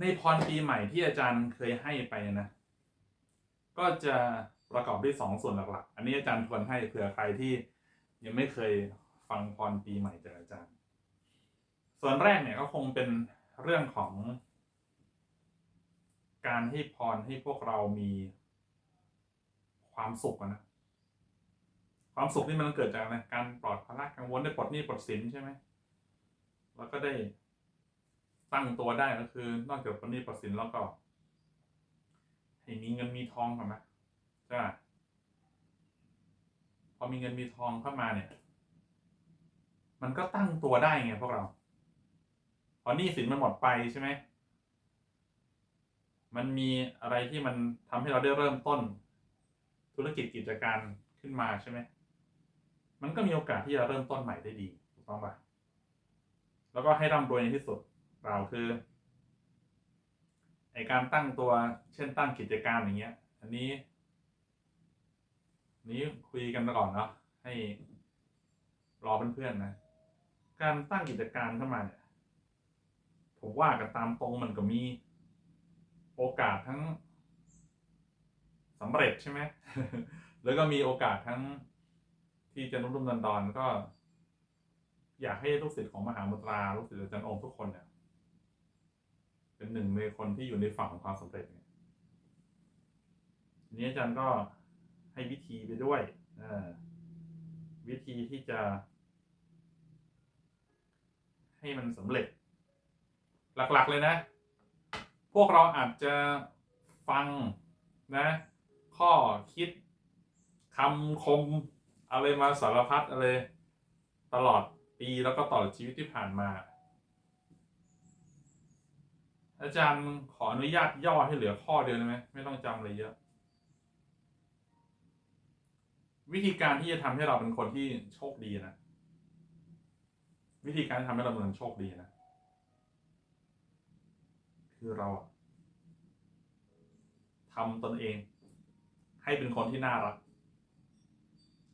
ในพรปีใหม่ที่อาจารย์เคยให้ไปนะ ก็จะประกอบด้วยสองส่วนหลักๆ อันนี้อาจารย์ควรให้เผื่อใครที่ยังไม่เคยฟังพรปีใหม่จากอาจารย์ ส่วนแรกเนี่ยก็คงเป็นเรื่องของ การให้พรให้พวกเรามีความสุขนะความสุขนี่มันเกิดจากอะไรการปลอดภาระกังวลได้ปลดหนี้ปลดสินใช่ไหม แล้วก็ได้ ตั้งตัวได้ก็คือ นอกจากปลดหนี้ปลดสินแล้วก็ ให้มีเงินมีทองเข้ามาใช่ไหมพอมีเงินมีทองเข้ามาเนี่ย มันก็ตั้งตัวได้ไงพวกเรา พอหนี้สินมันหมดไปใช่ไหมมันมีอะไรที่มันทำให้เราได้เริ่มต้น ธุรกิจกิจการขึ้นมาใช่ไหม มันก็มีโอกาสที่จะเริ่มต้นใหม่ได้ดีถูกต้องปะแล้วก็ให้ร่ำรวยในที่สุด เราคือไอการตั้งตัวเช่นตั้งกิจการอย่างเงี้ย อันนี้ นี้คุยกันก่อนเนาะให้รอเพื่อนๆนะ การตั้งกิจการเข้ามาเนี่ยผมว่ากันตามตรงมันก็มีโอกาสทั้งสำเร็จใช่ไหม แล้วก็มีโอกาสทั้งที่จะรุ่มรุ่มดอนดอนๆก็ อยากให้ลูกศิษย์ของมหามุตราลูกศิษย์อาจารย์องค์ทุกคนเนี่ย เป็นหนึ่งในคนที่อยู่ในฝั่งของความสำเร็จเนี่ยทีนี้อาจารย์ก็ให้วิธีไปด้วยวิธีที่จะ ให้มันสำเร็จ หลักๆเลยนะ พวกเราอาจจะฟังนะ ข้อคิดคำคมอะไรมาสารพัดอะไร ตลอดปีแล้วก็ตลอดชีวิตที่ผ่านมา อาจารย์ขออนุญาตย่อให้เหลือข้อเดียวได้ไหมไม่ต้องจำอะไรเยอะ วิธีการที่จะทำให้เราเป็นคนที่โชคดีนะ วิธีการที่ทำให้เราเป็นคนโชคดีนะ คือเราอะทำตนเอง ให้เป็นคนที่น่ารัก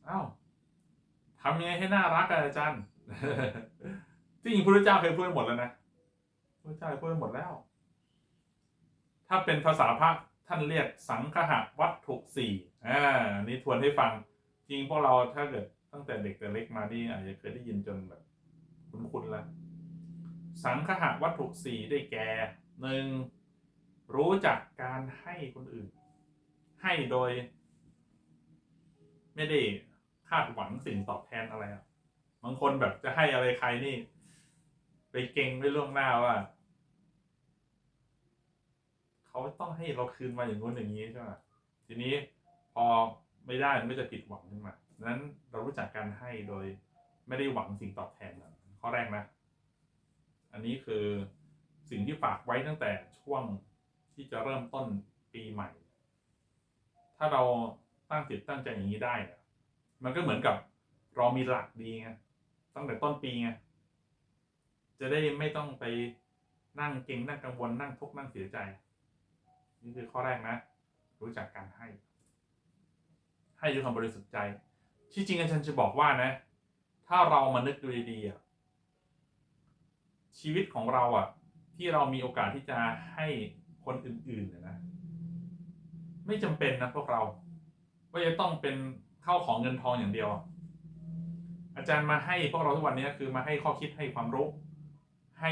อ้าวทำยังไงให้น่ารักอะอาจารย์ที่จริงพระเจ้าเคยพูดไปหมดแล้วนะพระเจ้าเคยพูดไปหมดแล้ว ถ้าเป็นภาษาพระท่านเรียกสังคหะวัตถุสี่อ่านี่ทวนให้ฟัง จริงพวกเราถ้าเกิดตั้งแต่เด็กแต่เล็กมานี่อาจจะเคยได้ยินจนแบบคุ้นๆแล้วสังคหะวัตถุสี่ได้แก่หนึ่งรู้จักการให้คนอื่น ให้โดย ไม่ได้คาดหวังสิ่งตอบแทนอะไรอะบางคนแบบจะให้อะไรใครนี่ ไปเก่งไว้ล่วงหน้าว่า เขาต้องให้เราคืนมาอย่างนู้นอย่างนี้ใช่ไหมทีนี้พอไม่ได้มันก็จะผิดหวังขึ้นมาดังนั้นเรารู้จักการให้โดยไม่ได้หวังสิ่งตอบแทนนะข้อแรกนะ อันนี้คือสิ่งที่ฝากไว้ตั้งแต่ช่วงที่จะเริ่มต้นปีใหม่ ถ้าเราตั้งจิตตั้งใจอย่างนี้ได้เนี่ยมันก็เหมือนกับเรามีหลักดีไงตั้งแต่ต้นปีไงจะได้ไม่ต้องไปนั่งเก่งนั่งกังวลนั่งทุกข์นั่งเสียใจ นี่คือข้อแรกนะ รู้จักการให้ ให้ด้วยความบริสุทธิ์ใจ ที่จริงอาจารย์จะบอกว่านะ ถ้าเรามานึกดูดีๆชีวิตของเราอะ ที่เรามีโอกาสที่จะให้คนอื่นๆนนะไม่จำเป็นนะพวกเรา ว่าจะต้องเป็นเข้าของเงินทองอย่างเดียว อาจารย์มาให้พวกเราทุกวันนี้คือมาให้ข้อคิดให้ความรู้ให้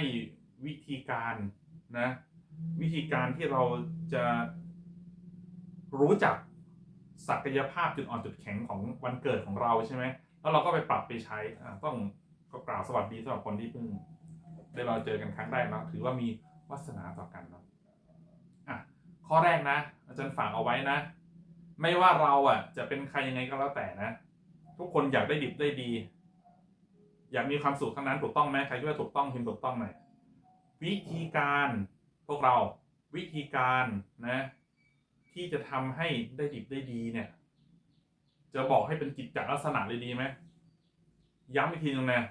วิธีการนะ วิธีการที่เราจะรู้จักศักยภาพจุดอ่อนจุดแข็งของวันเกิดของเราใช่ไหม แล้วเราก็ไปปรับไปใช้ต้องก็กล่าวสวัสดีสำหรับคนที่เพิ่งได้เราเจอกันครั้งแรกเนาะถือว่ามีวาสนาต่อกันเนาะอะข้อแรกนะ อาจารย์ฝากเอาไว้นะ ไม่ว่าเราอะ จะเป็นใครยังไงก็แล้วแต่นะ ทุกคนอยากได้ดิบได้ดี อยากมีความสุขทั้งนั้นถูกต้องไหมใครคิดว่าถูกต้องพิมพ์ถูกต้องหน่อยวิธีการ วกเราวิธีการนะที่จะทำให้ได้ดิบได้ดีเนี่ย จะบอกให้เป็นกิจจลักษณะเลยดีไหมย้ำอีกทีหนึ่งนะ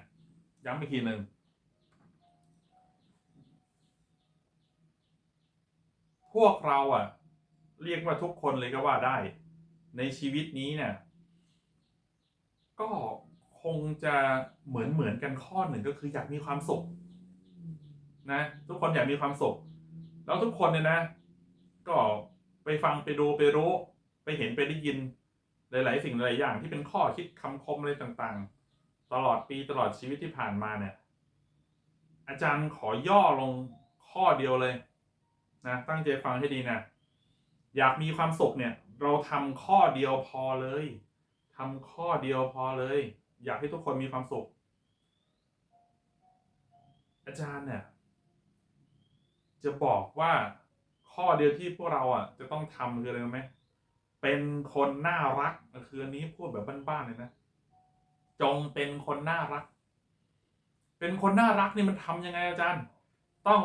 ย้ำอีกทีหนึ่งพวกเราอะ เรียกว่าทุกคนเลยก็ว่าได้ ในชีวิตนี้เนี่ย ก็คงจะเหมือนเหมือนกันข้อหนึ่งก็คืออยากมีความสุขนะ ทุกคนอยากมีความสุข แล้วทุกคนเนี่ยนะ ก็ไปฟังไปดูไปรู้ ไปเห็นไปได้ยิน หลาย ๆ สิ่งหลายอย่างที่เป็นข้อคิดคำคมอะไรต่างๆ ตลอดปีตลอดชีวิตที่ผ่านมาเนี่ย อาจารย์ขอย่อลงข้อเดียวเลยนะตั้งใจฟังให้ดีนะอยากมีความสุขเนี่ย เราทำข้อเดียวพอเลยทำข้อเดียวพอเลย อยากให้ทุกคนมีความสุข อาจารย์เนี่ย จะบอกว่าข้อเดียวที่พวกเราอะจะต้องทำคืออะไรไหมเป็นคนน่ารักคืออันนี้พูดแบบบ้านๆเลยนะ จงเป็นคนน่ารัก เป็นคนน่ารักนี่มันทำยังไงอาจารย์ ต้อง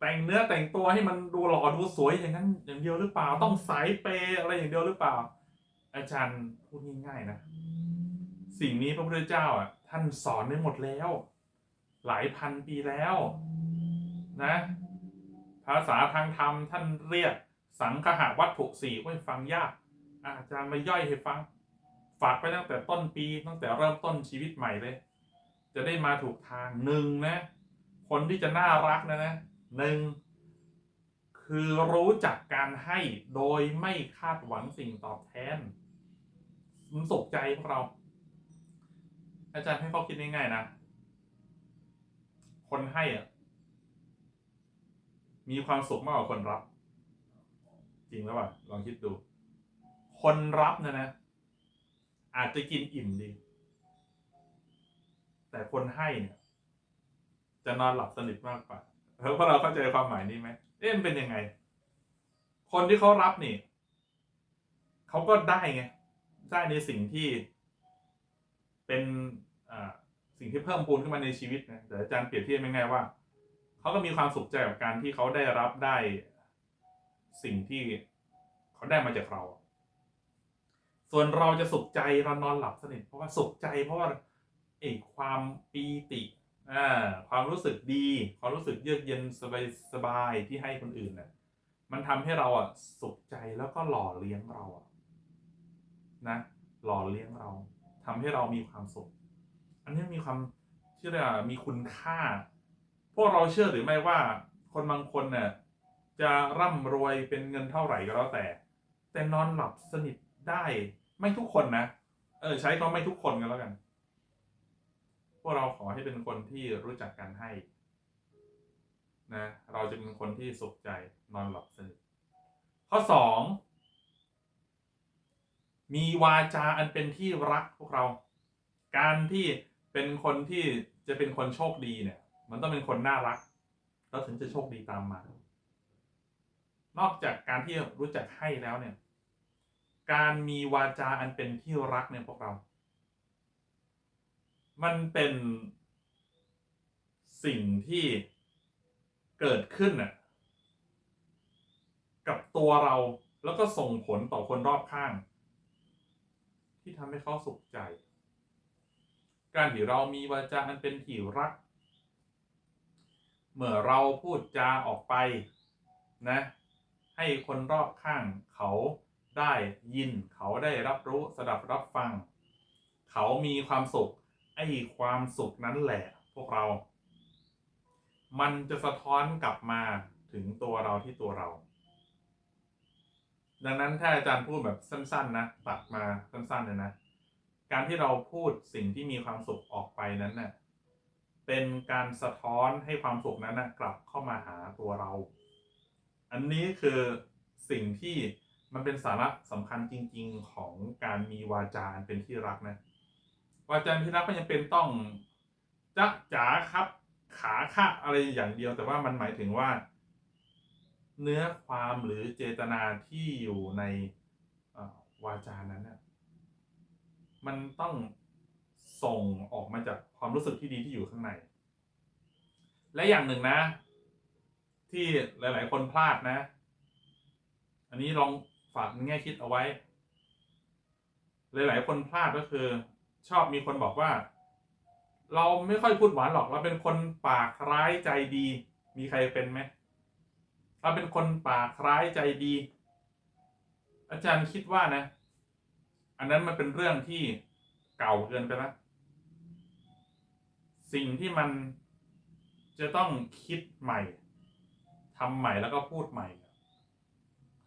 แต่งเนื้อแต่งตัวให้มันดูหล่อดูสวยอย่างนั้น อย่างเดียวหรือเปล่า ต้องสายเปอะไรอย่างเดียวหรือเปล่า อาจารย์พูดง่ายๆนะ สิ่งนี้พระพุทธเจ้าอะ ท่านสอนไว้หมดแล้ว หลายพันปีแล้ว นะ ภาษาทางธรรมท่านเรียกสังคหวัตถุสี่ไว้ฟังยาก อาจารย์มาย่อยให้ฟัง ฝากไปตั้งแต่ต้นปี ตั้งแต่เริ่มต้นชีวิตใหม่เลย จะได้มาถูกทางหนึ่งนะ คนที่จะน่ารักนะนะหนึ่งคือรู้จักการให้โดยไม่คาดหวังสิ่งตอบแทนมันสุขใจพวกเรา อาจารย์ให้เขาคิดง่ายๆนะ คนให้อะ มีความสุขมากกว่าคนรับ จริงแล้วป่ะลองคิดดู คนรับนะนะ อาจจะกินอิ่มดี แต่คนให้เนี่ย จะนอนหลับสนิทมากกว่าเออพวกเราเข้าใจความหมายนี้ไหมเอ๊ะมันเป็นยังไง คนที่เขารับนี่เขาก็ได้ไงได้ในสิ่งที่ เป็นอ่าสิ่งที่เพิ่มพูนขึ้นมาในชีวิตนะแต่อาจารย์เปรียบเทียบง่ายๆว่า เขาก็มีความสุขใจกับการที่เขาได้รับได้สิ่งที่เขาได้มาจากเรา ส่วนเราจะสุขใจเรานอนหลับสนิทเพราะว่าสุขใจ เพราะว่าเอกความปีติอ่าความรู้สึกดี ความรู้สึกเยือกเย็นสบายสบายที่ให้คนอื่นน่ะมันทำให้เราอะสุขใจแล้วก็หล่อเลี้ยงเราอะนะหล่อเลี้ยงเราทำให้เรามีความสุข อันนี้มีความเชื่อว่ามีคุณค่า วกเราเชื่อหรือไม่ว่าคนบางคนเนี่ยจะร่ำรวยเป็นเงินเท่าไหร่ก็แล้วแต่ แต่นอนหลับสนิทได้ไม่ทุกคนนะ เออ ใช้ก็ไม่ทุกคนกันแล้วกัน พวกเราขอให้เป็นคนที่รู้จักการให้นะเราจะเป็นคนที่สุขใจนอนหลับสนิทข้อสองมีวาจาอันเป็นที่รักพวกเรา การที่เป็นคนที่จะเป็นคนโชคดีเนี่ย มันต้องเป็นคนน่ารัก แล้วถึงจะโชคดีตามมา นอกจากการที่รู้จักให้แล้วเนี่ย การมีวาจาอันเป็นที่รักเนี่ยพวกเรา มันเป็นสิ่งที่เกิดขึ้นน่ะกับตัวเราแล้วก็ส่งผลต่อคนรอบข้าง ที่ทำให้เขาสุขใจ การที่เรามีวาจาอันเป็นที่รัก เมื่อเราพูดจาออกไปนะให้คนรอบข้างเขาได้ยินเขาได้รับรู้สดับรับฟัง เขามีความสุขไอ้ความสุขนั้นแหละพวกเรา มันจะสะท้อนกลับมาถึงตัวเราที่ตัวเรา ดังนั้นถ้าอาจารย์พูดแบบสั้น ๆ นะตัดมาสั้นๆเลยนะ การที่เราพูดสิ่งที่มีความสุขออกไปนั้นน่ะ เป็นการสะท้อนให้ความสุขนั้นนะกลับเข้ามาหาตัวเรา อันนี้คือสิ่งที่มันเป็นสาระสำคัญจริง ๆของการมีวาจานเป็นที่รักนะวาจาที่รักไม่จำเป็นต้องจ๊ะจ๋าครับ ขาค่ะอะไรอย่างเดียว แต่ว่ามันหมายถึงว่า เนื้อความหรือเจตนาที่อยู่ในวาจานั้นน่ะมันต้อง ส่งออกมาจากความรู้สึกที่ดีที่อยู่ข้างใน และอย่างหนึ่งนะ ที่หลาย ๆ คนพลาดนะ อันนี้ลองฝากแง่คิดเอาไว้ หลาย ๆ คนพลาดก็คือ ชอบมีคนบอกว่า เราไม่ค่อยพูดหวานหรอกเราเป็นคนปากร้ายใจดี มีใครเป็นไหมเราเป็นคนปากร้ายใจดี อาจารย์คิดว่านะ อันนั้นมันเป็นเรื่องที่ เก่าเกินไปล้วสิ่งที่มันจจะต้องคิดใหม่ทำใหม่แล้วก็พูดใหม่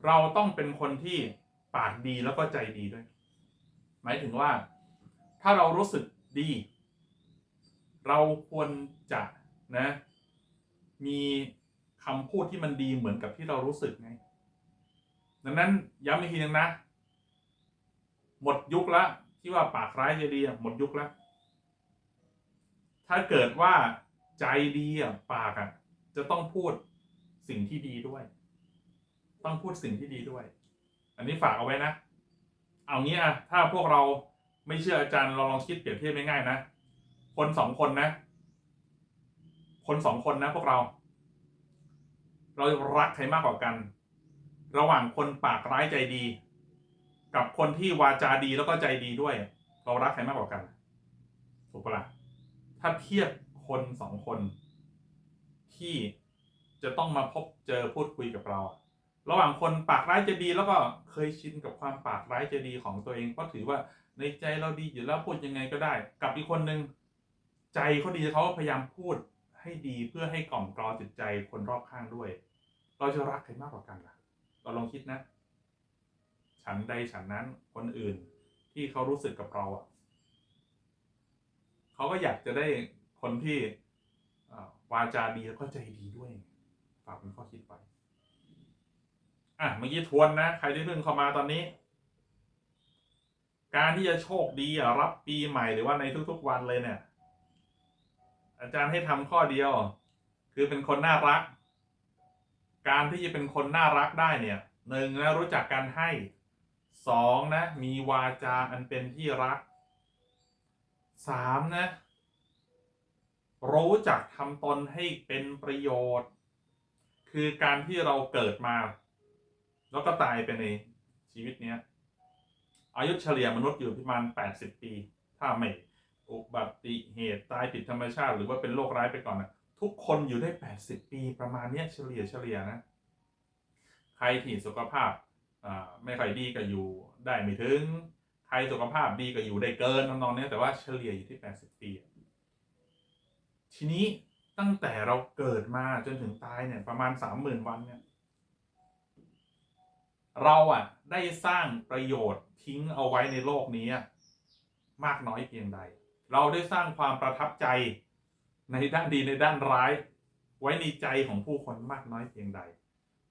เราต้องเป็นคนที่ปากดีแล้วก็ใจดีด้วย หมายถึงว่า ถ้าเรารู้สึกดี เราควรจะนะ มีคำพูดที่มันดีเหมือนกับที่เรารู้สึกไง ดังนั้นย้ำอีกทีนึงนะ หมดยุคละ ที่ว่าปากร้ายใจดีหมดยุคแล้ว ถ้าเกิดว่าใจดีอะปากอะจะต้องพูดสิ่งที่ดีด้วย ต้องพูดสิ่งที่ดีด้วย อันนี้ฝากเอาไว้นะ เอางี้อะถ้าพวกเราไม่เชื่ออาจารย์เราลองคิดเปรียบเทียบง่ายๆนะ คนสองคนนะ คนสองคนนะพวกเรา เรารักใครมากกว่ากัน ระหว่างคนปากร้ายใจดี กับคนที่วาจาดีแล้วก็ใจดีด้วย เรารักใครมากกว่ากันถูกปะล่ะถ้าเทียบคนสองคน ที่จะต้องมาพบเจอพูดคุยกับเรา ระหว่างคนปากร้ายใจดีแล้วก็เคยชินกับความปากร้ายใจดีของตัวเองเพราะถือว่าในใจเราดีอยู่แล้วพูดยังไงก็ได้ กับอีกคนนึงใจเขาดีเขาพยายามพูดให้ดีเพื่อให้กล่อมกลอจิตใจคนรอบข้างด้วย เราจะรักใครมากกว่ากันล่ะ เราลองคิดนะ ฉันใดฉันนั้นคนอื่นที่เขารู้สึกกับเราอะเขาก็อยากจะได้คนที่วาจาดีแล้วก็ใจดีด้วยฝากเป็นข้อคิดไปอะเมื่อกี้ทวนนะ ใครที่เพิ่งเข้ามาตอนนี้ การที่จะโชคดีรับปีใหม่หรือว่าในทุกๆวันเลยเนี่ย อาจารย์ให้ทำข้อเดียว คือเป็นคนน่ารัก การที่จะเป็นคนน่ารักได้เนี่ยหนึ่งนะรู้จักการให้ สองนะ มีวาจาอันเป็นที่รักสามนะ รู้จักทำตนให้เป็นประโยชน์ คือการที่เราเกิดมา แล้วก็ตายไปในชีวิตเนี้ยอายุเฉลี่ยมนุษย์อยู่ประมาณ 80 ปี ถ้าไม่อุบัติเหตุตายผิดธรรมชาติ หรือว่าเป็นโรคร้ายไปก่อนนะทุกคนอยู่ได้ 80 ปีประมาณเนี้ยเฉลี่ยเฉลี่ยนะ ใครที่สุขภาพ ไม่ค่อยดีก็อยู่ได้ไม่ถึง ใครสุขภาพดีก็อยู่ได้เกินทำนองเนี้ยแต่ว่าเฉลี่ยอยู่ที่ 80 ปี ทีนี้ตั้งแต่เราเกิดมาจนถึงตายเนี่ยประมาณ 30,000 วันเนี่ย เราอะได้สร้างประโยชน์ทิ้งเอาไว้ในโลกนี้มากน้อยเพียงใด เราได้สร้างความประทับใจในด้านดีในด้านร้าย ไว้ในใจของผู้คนมากน้อยเพียงใด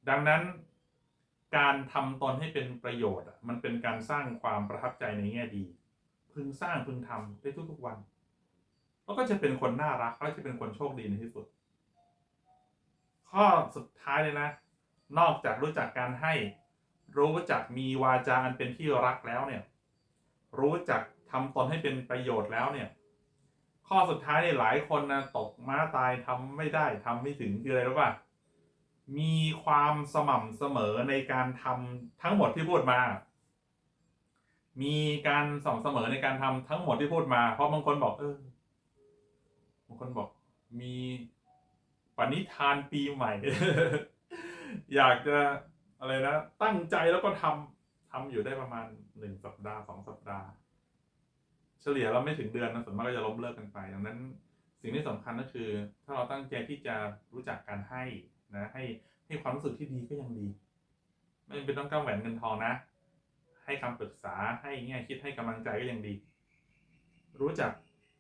ดังนั้น การทำตนให้เป็นประโยชน์อะมันเป็นการสร้างความประทับใจในแง่ดี พึงสร้างพึงทำได้ทุกๆวันแล้วก็จะเป็นคนน่ารักแล้วจะเป็นคนโชคดีในที่สุด ข้อสุดท้ายเลยนะ นอกจากรู้จักการให้ รู้จักมีวาจาอันเป็นที่รักแล้วเนี่ย รู้จักทำตนให้เป็นประโยชน์แล้วเนี่ย ข้อสุดท้ายเนี่ยหลายคนนะตกม้าตายทำไม่ได้ทำไม่ถึงคืออะไรรู้ป่ะ มีความสม่ำเสมอในการทำทั้งหมดที่พูดมา มีการสม่ำเสมอในการทำทั้งหมดที่พูดมา เพราะบางคนบอกเออบางคนบอก มีปณิธานปีใหม่ อยากจะอะไรนะตั้งใจแล้วก็ทำทำอยู่ได้ประมาณหนึ่งสัปดาห์สองสัปดาห์ เฉลี่ยเราไม่ถึงเดือนนะส่วนมากก็จะล้มเลิกกันไป ดังนั้น สิ่งที่สำคัญก็คือ ถ้าเราตั้งใจที่จะรู้จักการให้ นะให้ให้ความรู้สึกที่ดีก็ยังดีไม่เป็นต้องก้าวแหวนเงินทองนะ ให้คำปรึกษาให้แง่คิดให้กำลังใจก็ยังดี รู้จัก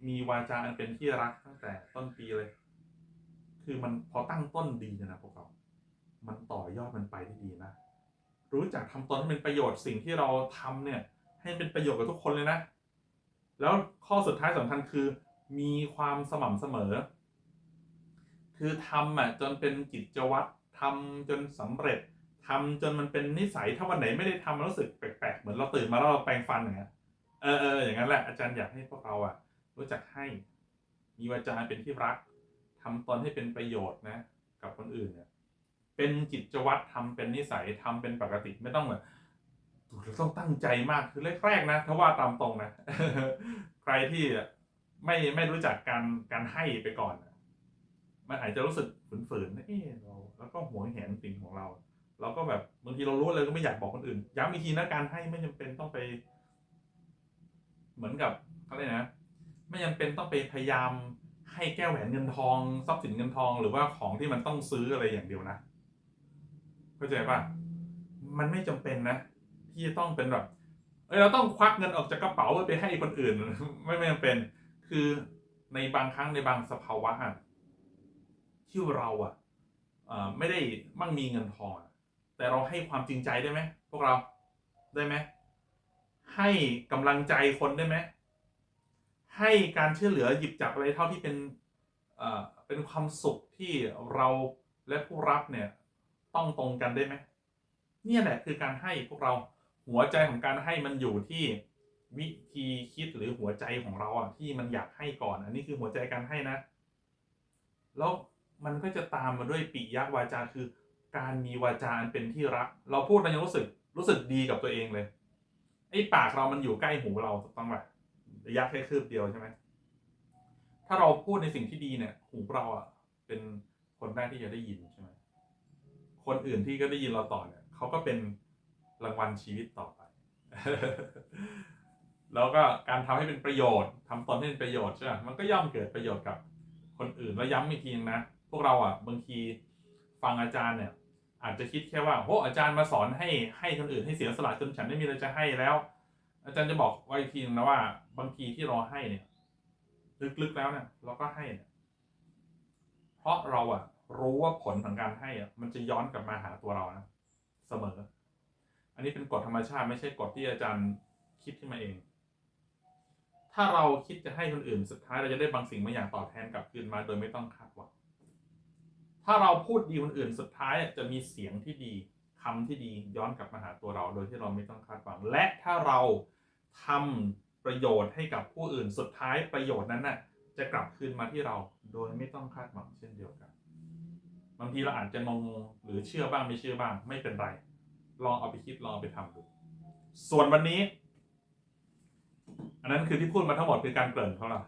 มีวาจาอันเป็นที่รักตั้งแต่ต้นปีเลย คือมันพอตั้งต้นดีนยนะพวกเรา มันต่อยอดมันไปได้ดีนะ รู้จักทำตนให้เป็นประโยชน์สิ่งที่เราทำเนี่ย ให้เป็นประโยชน์กับทุกคนเลยนะ แล้วข้อสุดท้ายสำคัญคือ มีความสม่ำเสมอ คือทำอะจนเป็นกิจวัตรทำจนสำเร็จทำจนมันเป็นนิสัยถ้าวันไหนไม่ได้ทำมันรู้สึกแปลกๆเหมือนเราตื่นมาแล้วเราแปรงฟันอย่างเงี้ยเออเอออย่างนั้นแหละอาจารย์อยากให้พวกเราอะ รู้จักให้มีวาจาเป็นที่รักทำตนให้เป็นประโยชน์นะ กับคนอื่นเนี่ยเป็นกิจวัตรทำเป็นนิสัยทำเป็นปกติไม่ต้องแบบต้องตั้งใจมากคือแรกๆนะถ้าว่าตามตรงนะ ใครที่ไม่ไม่รู้จักการการให้ไปก่อนอะ มันอาจจะรู้สึกฝืนๆนะเออเรา แล้วก็หวงแหนสิ่งของเรา เราก็แบบบางทีเรารู้เลยก็ไม่อยากบอกคนอื่น ย้ำอีกทีนะการให้ไม่จำเป็นต้องไป เหมือนกับเขาเรียกนะ ไม่จำเป็นต้องไปพยายามให้แก้วแหวนเงินทองทรัพย์สินเงินทอง หรือว่าของที่มันต้องซื้ออะไรอย่างเดียวนะเข้าใจป่ะมันไม่จำเป็นนะ ที่จะต้องเป็นแบบเอ้ยเราต้องควักเงินออกจากกระเป๋าไปให้คนอื่น ไม่ไม่จำเป็น คือในบางครั้งในบางสภาวะ ที่เราอะไม่ได้มั่งมีเงินทอง แต่เราให้ความจริงใจได้ไหมพวกเราได้ไหมให้กำลังใจคนได้ไหมให้การช่วยเหลือหยิบจับอะไรเท่าที่เป็นเอ่อเป็นความสุขที่เราและผู้รับเนี่ยต้องตรงกันได้ไหมเนี่ยแหละคือการให้พวกเราหัวใจของการให้มันอยู่ที่วิธีคิดหรือหัวใจของเราอะที่มันอยากให้ก่อน อันนี้คือหัวใจการให้นะ แล้ว มันก็จะตามมาด้วยปิยวาจาคือ การมีวาจาอันเป็นที่รัก เราพูดเรายังรู้สึกรู้สึกดีกับตัวเองเลยไอ้ปากเรามันอยู่ใกล้หูเราถูกต้องป่ะระยะแค่คืบเดียวใช่ไหมถ้าเราพูดในสิ่งที่ดีเนี่ย หูเราอะ เป็นคนแรกที่จะได้ยินใช่ไหมคนอื่นที่ก็ได้ยินเราต่อเนี่ยเขาก็เป็นรางวัลชีวิตต่อไป แล้วก็การทำให้เป็นประโยชน์ทำตนให้เป็นประโยชน์ใช่ไหมมันก็ย่อมเกิดประโยชน์กับคนอื่นแล้วย้ำอีกทีนะ วกเราอะบางทีฟังอาจารย์เนี่ย อาจจะคิดแค่ว่าโอ้อาจารย์มาสอนให้ให้คนอื่นให้เสียสละจนฉันไม่มีอะไรจะให้แล้ว อาจารย์จะบอกไว้ทีนึงนะว่า บางทีที่เราให้เนี่ย ลึกๆแล้วเนี่ยเราก็ให้เนี่ยเพราะเราอะ รู้ว่าผลของการให้อะมันจะย้อนกลับมาหาตัวเรานะเสมอ อันนี้เป็นกฎธรรมชาติไม่ใช่กฎที่อาจารย์คิดขึ้นมาเอง ถ้าเราคิดจะให้คนอื่นสุดท้ายเราจะได้บางสิ่งบางอย่างตอบแทนกลับคืนมา โดยไม่ต้องคาดหวัง ถ้าเราพูดดีคนอื่นสุดท้ายจะมีเสียงที่ดีคำที่ดีย้อนกลับมาหาตัวเรา โดยที่เราไม่ต้องคาดหวัง และถ้าเราทำประโยชน์ให้กับผู้อื่นสุดท้ายประโยชน์นั้นน่ะจะกลับคืนมาที่เราโดยไม่ต้องคาดหวังเช่นเดียวกัน บางทีเราอาจจะงงหรือเชื่อบ้างไม่เชื่อบ้างไม่เป็นไร ลองเอาไปคิดลองอไปทำดู ส่วนวันนี้ อันนั้นคือที่พูดมาทั้งหมดคือการเกริ่นเของเรา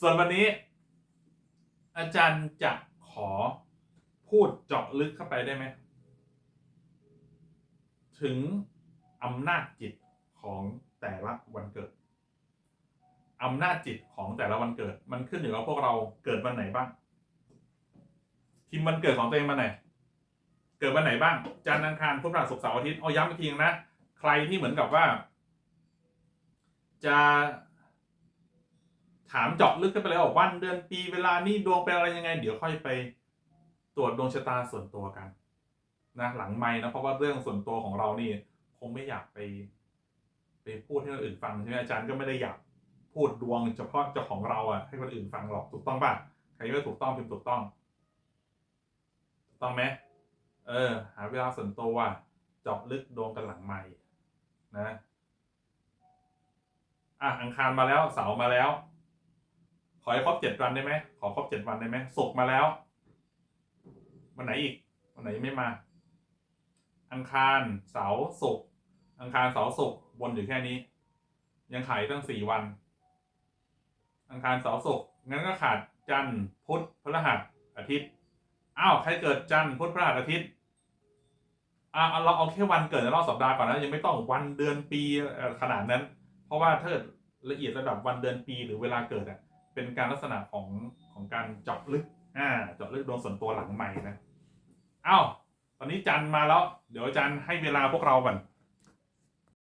ส่วนวันนี้ อาจารย์จะ ขอพูดเจาะลึกเข้าไปได้ไหม ถึงอำนาจจิตของแต่ละวันเกิดอำนาจจิตของแต่ละวันเกิด มันขึ้นอยู่กับพวกเราเกิดวันไหนบ้างพิมพ์วันเกิดของตัวเองมาไหน เกิดวันไหนบ้าง จันทร์อังคารพุธพฤหัสศุกร์เสาร์อาทิตย์เอาย้ำอีกทีนึงนะใครที่เหมือนกับว่า จะ ถามเจาะลึกกันไปเลยว่าวันเดือนปีเวลานี่ดวงเป็นอะไรยังไง เดี๋ยวค่อยไปตรวจดวงชะตาส่วนตัวกันนะหลังไม่นะเพราะว่าเรื่องส่วนตัวของเรานี่คงไม่อยากไป ไปพูดให้คนอื่นฟังใช่ไหมอาจารย์ก็ไม่ได้อยากพูดดวงเฉพาะเจ้าของเราอะให้คนอื่นฟังหรอกถูกต้องป่ะใครก็ถูกต้องพิมพ์ถูกต้องถูกต้องไหมเออ หาเวลาส่วนตัวเจาะลึกดวงกันหลังไม่นะอะอังคารมาแล้วเสาร์มาแล้ว ขอให้ครบเจ็ดวันได้ไหมขอครบเจ็ดวันได้ไหมศุกร์มาแล้ว วันไหนอีก วันไหนยังไม่มา อังคารเสาร์ศุกร์อังคารเสาร์ศุกร์วนอยู่แค่นี้ ยังขายตั้งสี่วัน อังคารเสาร์ศุกร์งั้นก็ขาดจันทร์พุธพฤหัสอาทิตย์อ้าวใครเกิดจันทร์พุธพฤหัสอาทิตย์อะเอาเราเอาแค่วันเกิดในรอบสัปดาห์ก่อนนะยังไม่ต้องวันเดือนปีขนาดนั้น เพราะว่าถ้าละเอียดระดับวันเดือนปีหรือเวลาเกิดอะ เป็นการลักษณะของของการเจาะลึกอ่าเจาะลึกดวงส่วนตัวหลังใหม่นะ เอ้า ตอนนี้จันมาแล้ว เดี๋ยวจันให้เวลาพวกเราก่อน